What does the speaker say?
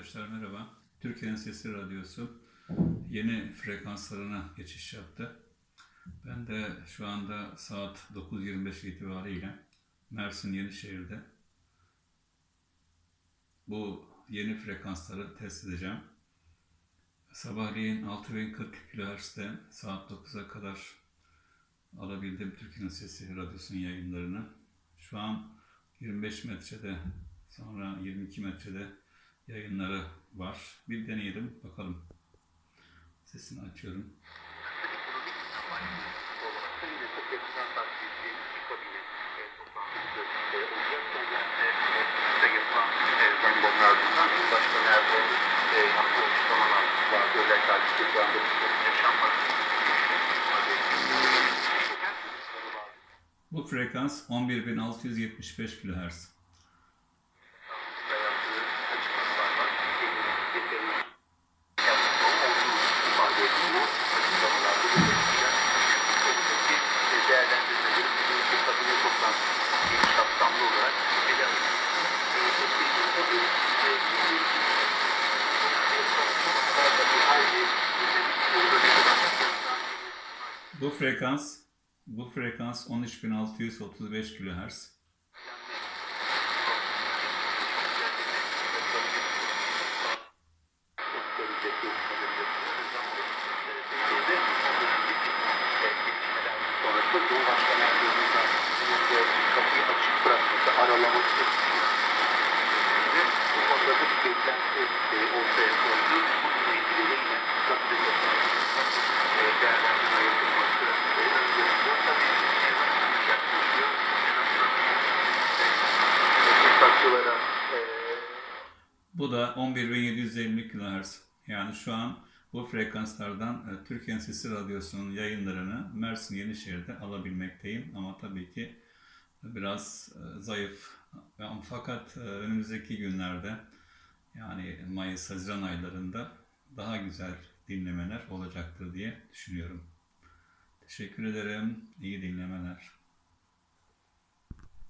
Arkadaşlar merhaba. Türkiye'nin Sesi Radyosu yeni frekanslarına geçiş yaptı. Ben de şu anda saat 9.25 itibariyle Mersin Yenişehir'de bu yeni frekansları test edeceğim. Sabahleyin 6040 kHz'de saat 9'a kadar alabildim Türkiye'nin Sesi Radyosu'nun yayınlarını. Şu an 25 metrede sonra 22 metrede yayınları var. Bir deneyelim bakalım. Sesini açıyorum. Bu frekans 11675 kHz. Bu frekans bu frekans 13635 kHz. Sonrasında Cumhurbaşkanı Bu da 11750 kHz. Yani şu an bu frekanslardan e, Türkiye Sesi Radyosu'nun yayınlarını Mersin Yenişehir'de alabilmekteyim. Ama tabii ki biraz e, zayıf. Yani Fakat e, önümüzdeki günlerde yani Mayıs-Haziran aylarında daha güzel dinlemeler olacaktır diye düşünüyorum. Teşekkür ederim. İyi dinlemeler.